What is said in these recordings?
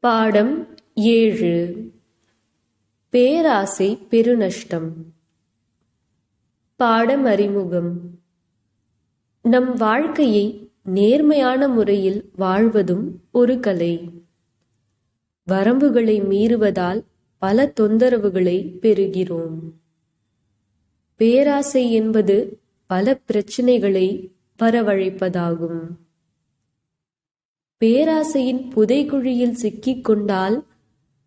பாடம் ஏழு. பேராசை பெருநஷ்டம். பாடம் அறிமுகம். நம் வாழ்க்கையை நேர்மையான முறையில் வாழ்வதும் ஒரு கலை. வரம்புகளை மீறுவதால் பல தொந்தரவுகளை பெறுகிறோம். பேராசை என்பது பல பிரச்சனைகளை வரவழைப்பதாகும். பேராசையின் புதைகுழியில் சிக்கிக் கொண்டால்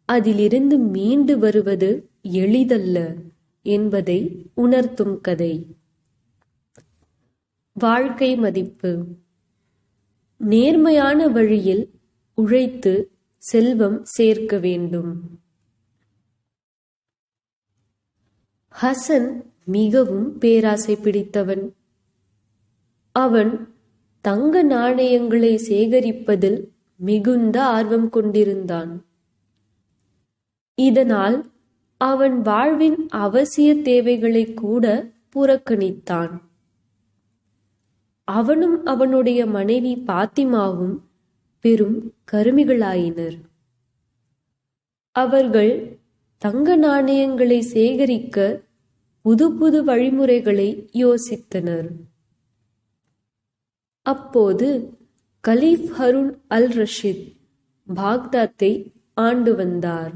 அதிலிருந்து மீண்டு வருவது எளிதல்ல என்பதை உணர்த்தும் கதை. வாழ்க்கை மதிப்பு. நேர்மையான வழியில் உழைத்து செல்வம் சேர்க்க வேண்டும். ஹசன் மிகவும் பேராசை பிடித்தவன். அவன் தங்க நாணயங்களை சேகரிப்பதில் மிகுந்த ஆர்வம் கொண்டிருந்தான். இதனால் அவன் வாழ்வின் அவசிய தேவைகளை கூட புறக்கணித்தான். அவனும் அவனுடைய மனைவி பாத்திமாவும் பெரும் கருமிகளாயினர். அவர்கள் தங்க நாணயங்களை சேகரிக்க புது புது வழிமுறைகளை யோசித்தனர். அப்போது கலீஃப் ஹருன் அல் ரஷீத் பாக்தாத்தை ஆண்டு வந்தார்.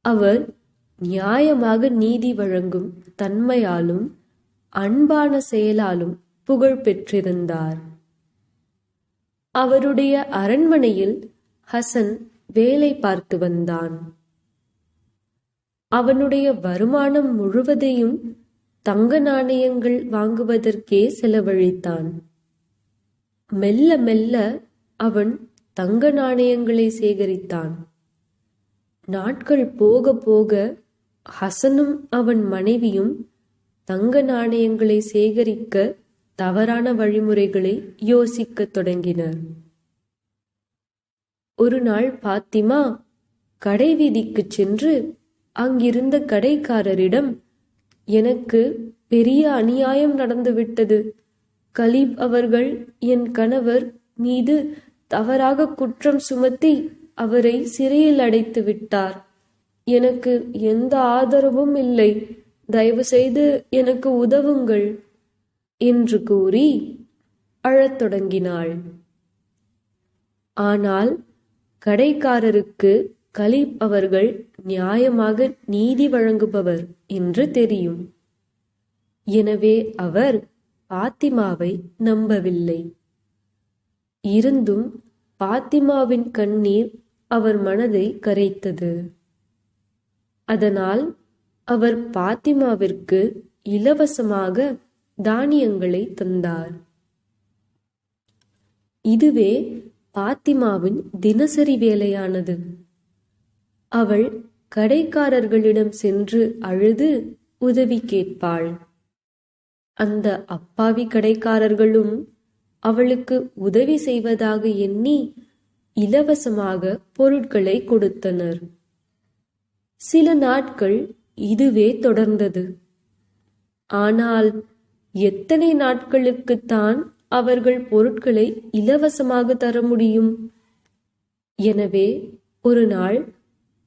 அவர் நியாயமாக நீதி வழங்கும் தன்மையாலும் அன்பான செயலாலும் புகழ் பெற்றிருந்தார். அவருடைய அரண்மனையில் ஹசன் வேலை பார்த்து வந்தான். அவனுடைய வருமானம் முழுவதையும் தங்க நாணயங்கள் வாங்குவதற்கே செலவழித்தான். மெல்ல மெல்ல அவன் தங்க நாணயங்களை சேகரித்தான். நாட்கள் போக போக ஹசனும் அவன் மனைவியும் தங்க நாணயங்களை சேகரிக்க தவறான வழிமுறைகளை யோசிக்கத் தொடங்கினர். ஒரு நாள் பாத்திமா கடை வீதிக்கு சென்று அங்கிருந்த கடைக்காரரிடம் எனக்கு பெரிய அநியாயம் நடந்துவிட்டது. கலீப் அவர்கள் என் கணவர் மீது தவறாக குற்றம் சுமத்தி அவரை சிறையில் அடைத்து விட்டார். எனக்கு எந்த ஆதரவும் இல்லை. தயவு செய்து எனக்கு உதவுங்கள் என்று கூறி அழத் தொடங்கினாள். ஆனால் கடைக்காரருக்கு கலீப் அவர்கள் நியாயமாக நீதி வழங்குபவர் என்று தெரியும். எனவே அவர் பாத்திமாவை நம்பவில்லை. இருந்தும் பாத்திமாவின் கண்ணீர் அவர் மனதை கரைத்தது. அதனால் அவர் பாத்திமாவிற்கு இலவசமாக தானியங்களை தந்தார். இதுவே பாத்திமாவின் தினசரி வேலையானது. அவள் கடைக்காரர்களிடம் சென்று அழுது உதவி கேட்பாள். அந்த அப்பாவி கடைக்காரர்களும் அவளுக்கு உதவி செய்வதாக எண்ணி இலவசமாக பொருட்களை கொடுத்தனர். சில நாட்கள் இதுவே தொடர்ந்தது. ஆனால் எத்தனை நாட்களுக்குத்தான் அவர்கள் பொருட்களை இலவசமாக தர முடியும்? எனவே ஒரு நாள்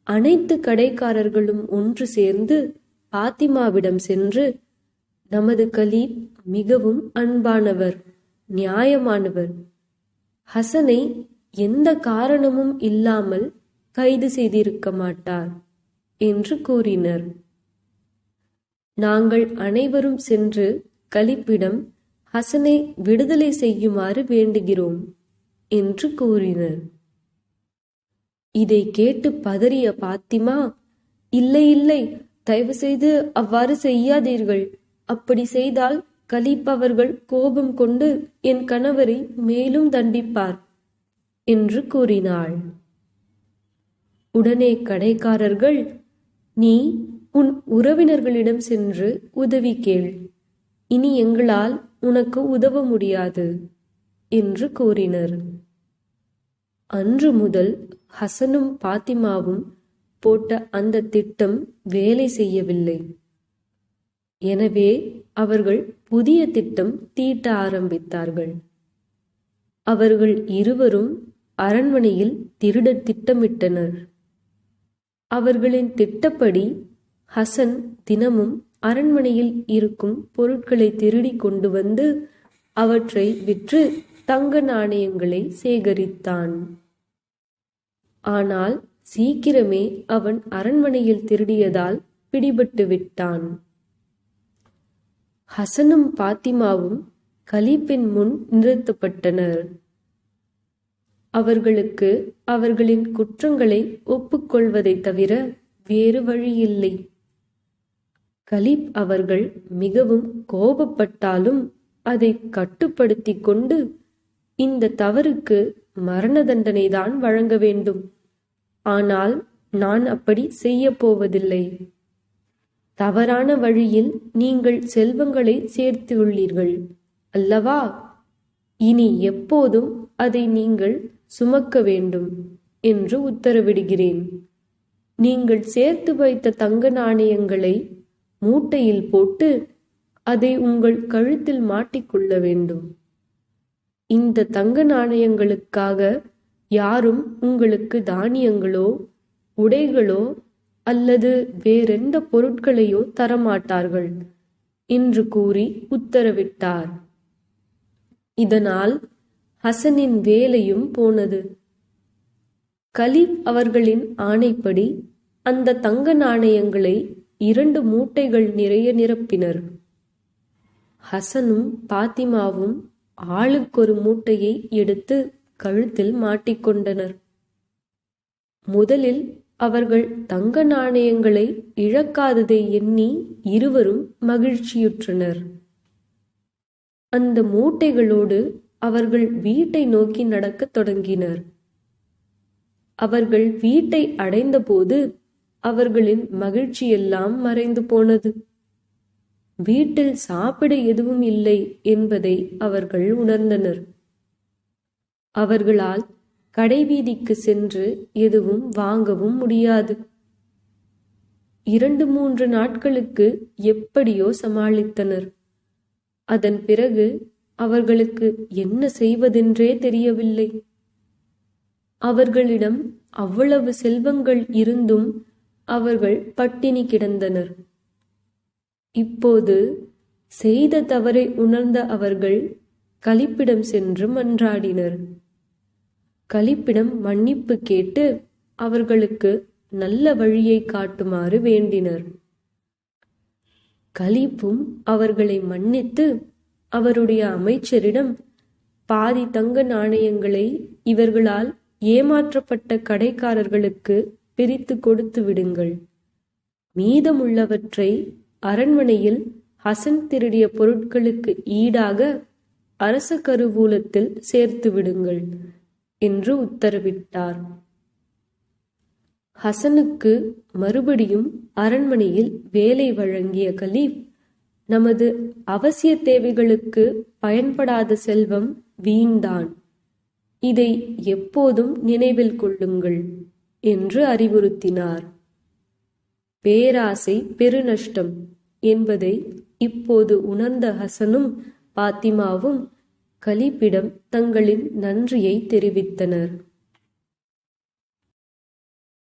அனைத்து கடைக்காரர்களும் ஒன்று சேர்ந்து பாத்திமாவிடம் சென்று நமது கலீப் மிகவும் அன்பானவர் நியாயமானவர். ஹசனை எந்த காரணமும் இல்லாமல் கைது செய்திருக்க மாட்டார் என்று கூறினர். நாங்கள் அனைவரும் சென்று கலிப்பிடம் ஹசனை விடுதலை செய்யுமாறு வேண்டுகிறோம் என்று கூறினர். இதை கேட்டு பதறிய பாத்திமா இல்லை இல்லை தயவு செய்து அவ்வாறு செய்யாதீர்கள். அப்படி செய்தால் கலீப் அவர்கள் கோபம் கொண்டு என் கணவரை மேலும் தண்டிப்பார் என்று கூறினாள். உடனே கடைக்காரர்கள் நீ உன் உறவினர்களிடம் சென்று உதவி கேள். இனி எங்களால் உனக்கு உதவ முடியாது என்று கூறினர். அன்று முதல் ஹசனும் பாத்திமாவும் போட்ட அந்த திட்டம் வேலை செய்யவில்லை. எனவே அவர்கள் புதிய திட்டம் தீட்ட ஆரம்பித்தார்கள். அவர்கள் இருவரும் அரண்மனையில் திருட திட்டமிட்டனர். அவர்களின் திட்டப்படி ஹசன் தினமும் அரண்மனையில் இருக்கும் பொருட்களை திருடி கொண்டு வந்து அவற்றை விற்று தங்க நாணயங்களை சேகரித்தான். ஆனால் சீக்கிரமே அவன் அரண்மனையில் திருடியதால் பிடிபட்டு விட்டான். ஹசனும் பாத்திமாவும் கலீப்பின் முன் நிறுத்தப்பட்டனர். அவர்களுக்கு அவர்களின் குற்றங்களை ஒப்புக்கொள்வதை தவிர வேறு வழியில்லை. கலீப் அவர்கள் மிகவும் கோபப்பட்டாலும் அதை கட்டுப்படுத்தி கொண்டு இந்த தவறுக்கு மரண தண்டனைதான் வழங்க வேண்டும். ஆனால் நான் அப்படி செய்ய போவதில்லை தவறான வழியில் நீங்கள் செல்வங்களை சேர்த்துள்ளீர்கள். அல்லவா? இனி எப்போதும் அதை நீங்கள் சுமக்க வேண்டும் என்று உத்தரவிடுகிறேன். நீங்கள் சேர்த்து வைத்த தங்க நாணயங்களை மூட்டையில் போட்டு அதை உங்கள் கழுத்தில் மாட்டிக்கொள்ள வேண்டும். இந்த தங்க நாணயங்களுக்காக யாரும் உங்களுக்கு தானியங்களோ உடைகளோ அல்லது வேறெந்த பொருட்களையோ தரமாட்டார்கள் என்று கூறி உத்தரவிட்டார். இதனால் ஹசனின் வேலையும் போனது. கலீப் அவர்களின் ஆணைப்படி அந்த தங்க நாணயங்களை இரண்டு மூட்டைகள் நிறைய நிரப்பினர். ஹசனும் பாத்திமாவும் ஆளுக்கொரு மூட்டையை எடுத்து கழுத்தில் மாட்டிக்கொண்டனர். முதலில் அவர்கள் தங்க நாணயங்களை இழக்காததை எண்ணி இருவரும் மகிழ்ச்சியுற்றனர். அந்த மூட்டைகளோடு அவர்கள் வீட்டை நோக்கி நடக்கத் தொடங்கினர். அவர்கள் வீட்டை அடைந்தபோது அவர்களின் மகிழ்ச்சியெல்லாம் மறைந்து போனது. வீட்டில் சாப்பிட எதுவும் இல்லை என்பதை அவர்கள் உணர்ந்தனர். அவர்களால் கடைவீதிக்கு சென்று எதுவும் வாங்கவும் முடியாது. இரண்டு மூன்று நாட்களுக்கு எப்படியோ சமாளித்தனர். அதன் பிறகு அவர்களுக்கு என்ன செய்வதென்றே தெரியவில்லை. அவர்களிடம் அவ்வளவு செல்வங்கள் இருந்தும் அவர்கள் பட்டினி கிடந்தனர். இப்போது செய்த தவறை உணர்ந்த அவர்கள் கலிப்பிடம் சென்று மன்றாடினர். கலிப்பிடம் மன்னிப்பு கேட்டு அவர்களுக்கு நல்ல வழியை காட்டுமாறு வேண்டினர். கலீப்பும் அவர்களை மன்னித்து அவருடைய அமைச்சரிடம் பாதி தங்க நாணயங்களை இவர்களால் ஏமாற்றப்பட்ட கடைக்காரர்களுக்கு பிரித்து கொடுத்து விடுங்கள். மீதமுள்ளவற்றை அரண்மனையில் ஹசன் திருடிய பொருட்களுக்கு ஈடாக அரச கருவூலத்தில் சேர்த்து விடுங்கள் என்று உத்தரவிட்டார். ஹசனுக்கு மறுபடியும் அரண்மனையில் வேலை வழங்கிய கலீப் நமது அவசிய தேவைகளுக்கு பயன்படாத செல்வம் வீண்தான். இதை எப்போதும் நினைவில் கொள்ளுங்கள் என்று அறிவுறுத்தினார். பேராசை பெருநஷ்டம் என்பதை இப்போது உணர்ந்த ஹசனும் பாத்திமாவும் கலீப்பிடம் தங்களின் நன்றியை தெரிவித்தனர்.